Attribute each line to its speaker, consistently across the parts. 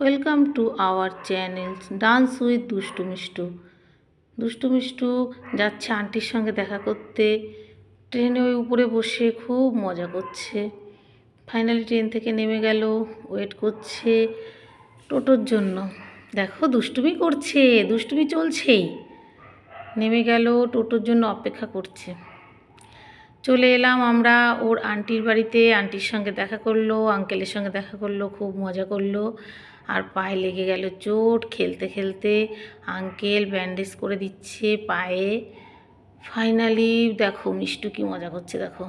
Speaker 1: Welcome to our channel dance with দুষ্টু মিষ্টু দুষ্টু মিষ্টু যাচ্ছে আন্টির সঙ্গে দেখা করতে। ট্রেনে ওই উপরে বসে খুব মজা করছে। ফাইনালি ট্রেন থেকে নেমে গেল ওয়েট করছে টোটোর জন্য। দেখো দুষ্টুমি করছে, দুষ্টুমি চলছেই। নেমে গেল, টোটোর জন্য অপেক্ষা করছে। চলে এলাম আমরা। ওর আন্টির বাড়িতে আন্টির সঙ্গে দেখা করল আঙ্কেলের সঙ্গে দেখা করল, খুব মজা করল। আর পায়ে লেগে গেল চোট, খেলতে খেলতে আঙ্কেল ব্যান্ডেজ করে দিচ্ছে পায়ে। ফাইনালি দেখো, মিষ্টু কি মজা করছে, দেখো।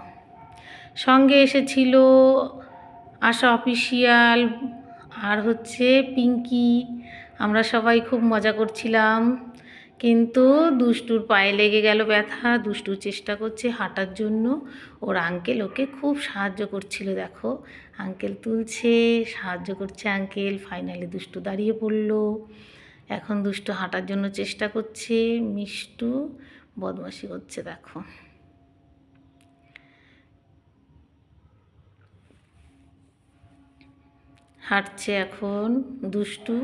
Speaker 1: সঙ্গে এসেছিল আশা অফিসিয়াল আর হচ্ছে পিঙ্কি। আমরা সবাই খুব মজা করছিলাম। কিন্তু দুষ্টুর পায়ে লেগে গেল ব্যথা। দুষ্টু চেষ্টা করছে হাঁটার জন্য। ওর আঙ্কেল ওকে খুব সাহায্য করছিল, দেখো। আঙ্কেল তুলছে, সাহায্য করছে আঙ্কেল ফাইনালি দুষ্টু দাঁড়িয়ে পড়ল। এখন দুষ্টু হাঁটার জন্য চেষ্টা করছে। মিষ্টু বদমাশি করছে, দেখো। হাঁটছে এখন দুষ্টু।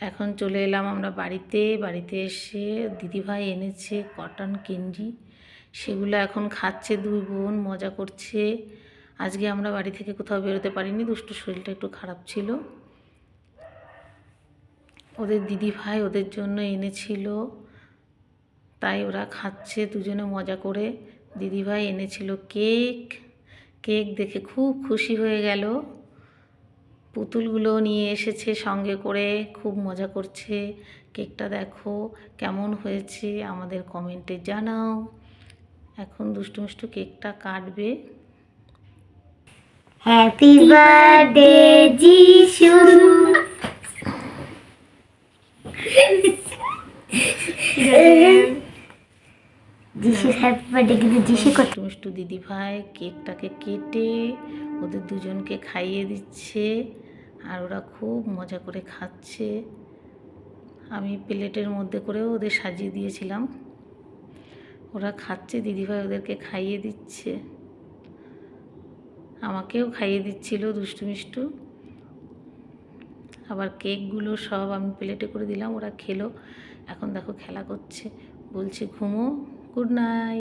Speaker 1: এখন চলে এলাম আমরা বাড়িতে। বাড়িতে এসে দিদিভাই এনেছে কটন ক্যান্ডি সেগুলো এখন খাচ্ছে দুই বোন, মজা করছে। আজকে আমরা বাড়ি থেকে কোথাও বেরোতে পারিনি, দুষ্টু শরীরটা একটু খারাপ ছিল। ওদের দিদিভাই ওদের জন্য এনেছিল। তাই ওরা খাচ্ছে দুজনে মজা করে। দিদিভাই এনেছিল কেক। কেক দেখে খুব খুশি হয়ে গেল। পুতুলগুলো নিয়ে এসেছে সঙ্গে করে খুব মজা করছে। কেকটা দেখো কেমন হয়েছে আমাদের কমেন্টে জানাও। এখন দুষ্টু মিষ্টু কেকটা কাটবে।
Speaker 2: হ্যাপি বার্থডে যিশু যিশু হ্যাপি বার্থডে যিশু কত
Speaker 1: মিষ্টু মিষ্টু দিদিভাই কেকটাকে কেটে ওদের দুজনকে খাইয়ে দিচ্ছে আর ওরা খুব মজা করে খাচ্ছে। আমি প্লেটের মধ্যে করেও ওদের সাজিয়ে দিয়েছিলাম। ওরা খাচ্ছে দিদিভাই ওদেরকে খাইয়ে দিচ্ছে। আমাকেও খাইয়ে দিচ্ছিল, দুষ্টু মিষ্টু। আবার কেকগুলো সব আমি প্লেটে করে দিলাম, ওরা খেলো। এখন দেখো খেলা করছে। বলছে, ঘুমো। Good night.